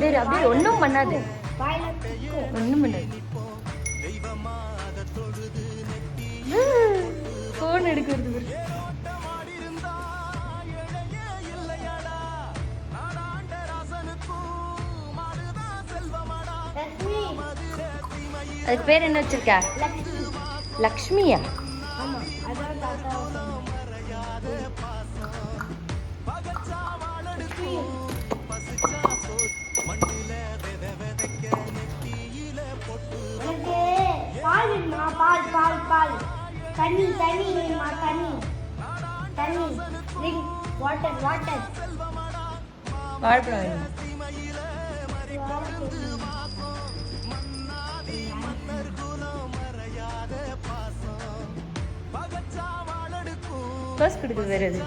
வேறு அப்படியே ஒன்றும் பண்ணாது. ஒன்றும் பண்ணாது. ஃபோன் எடுக்கிறது அதுக்கு பேர் என்ன வச்சிருக்க? லக்ஷ்மி. லக்ஷ்மியா? அதான் பால் பால் பால். தண்ணி தண்ணி வேணுமா? தண்ணி. தண்ணி. ட்ரிங்க் வாட்டர் வாட்டர் வாழைப்பழம் வேணும். பர்ஸ் கொடுக்குது வேறு எது?